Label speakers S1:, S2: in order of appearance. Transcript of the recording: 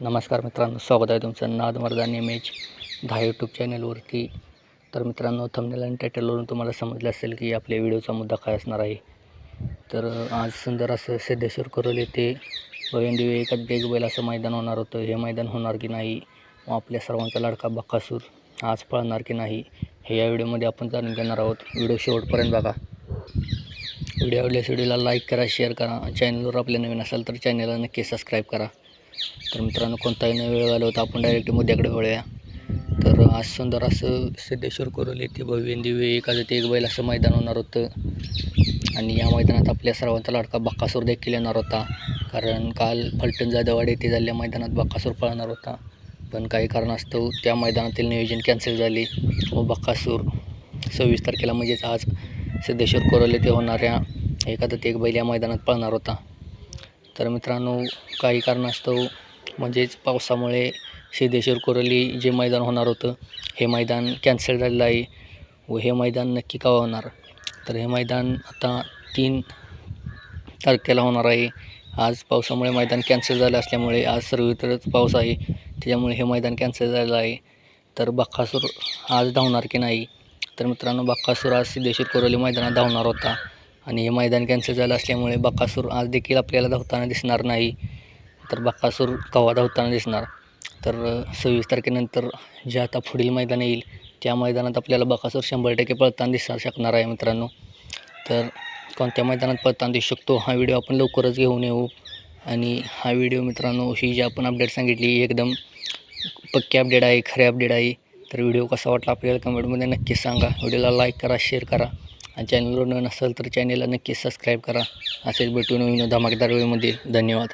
S1: नमस्कार मित्रांनो स्वागत आहे तुमचं नाद मर्दान इमेज दहा यूट्यूब चॅनलवरती तर मित्रांनो थंबनेल आणि टायटलवरून तुम्हाला समजलं असेल की आपल्या व्हिडिओचा मुद्दा काय असणार आहे. तर आज सुंदर असं सिद्धेश्वर करोल येथे भयंदिवे एका एक बैल असं मैदान होणार होतं. हे मैदान होणार की नाही व आपल्या सर्वांचा लाडका बक्कासूर आज पळणार की नाही हे या व्हिडिओमध्ये आपण जाणून घेणार आहोत. व्हिडिओ शेवटपर्यंत बघा. व्हिडिओ आवडल्यास व्हिडिओला लाईक करा शेअर करा. चॅनलवर आपल्या नवीन असाल तर चॅनलला नक्की सबस्क्राईब करा. तर मित्रांनो कोणताही न वेळ घालवता आपण डायरेक्ट मुद्द्याकडे वळूया. तर आज सुंदर असं सिद्धेश्वर कोरोल येथे भव्य दिव्य एखादं ते एक बैल असं मैदान होणार होतं. आणि या मैदानात आपल्या सर्वांचा लाडका बक्कासूर देखील येणार होता. कारण काल फलटण जाधववाड येथे झालेल्या मैदानात बक्कासूर पळणार होता. पण काही कारणास्तव त्या मैदानातील नियोजन कॅन्सल झाले व बक्कासूर सव्वीस तारखेला म्हणजेच आज सिद्धेश्वर कोरोल येथे होणाऱ्या एखादं ते एक बैल या मैदानात पळणार होता. तर मित्रांनो काही कारणास्तव म्हणजेच पावसामुळे सिद्धेश्वर कोरोली जे मैदान होणार होतं हे मैदान कॅन्सल झालेलं आहे व हे मैदान नक्की का होणार? तर हे मैदान आता तीन तारखेला होणार आहे. आज पावसामुळे मैदान कॅन्सल झालं असल्यामुळे आज सर्वत्रच पाऊस आहे. त्याच्यामुळे हे मैदान कॅन्सल झालेलं आहे. तर बक्कासूर आज धावणार की नाही? तर मित्रांनो बक्कासूर आज सिद्धेश्वर कोरोली मैदानात धावणार होता. आणि हे मैदान कॅन्सल झालं असल्यामुळे बक्कासूर आज देखील आपल्याला धावताना दिसणार नाही. तर बक्कासूर कवा धावताना दिसणार. तर सव्वीस तारखेनंतर जे आता पुढील मैदान येईल त्या मैदानात आपल्याला बकासूर शंभर टक्के पळताना दिसणार शकणार आहे मित्रांनो. तर कोणत्या मैदानात पळताना दिसू शकतो हा व्हिडिओ आपण लवकरच घेऊन येऊ. आणि हा व्हिडिओ मित्रांनो ही जी आपण अपडेट सांगितली एकदम पक्की अपडेट आहे खरे अपडेट आहे. तर व्हिडिओ कसा वाटला आपल्याला कमेंटमध्ये नक्कीच सांगा. व्हिडिओला लाईक करा शेअर करा. आणि चॅनलवर नसेल तर चॅनलला नक्की सबस्क्राईब करा. असेच भेटून नवीन धमाकेदार वेळेमध्ये धन्यवाद.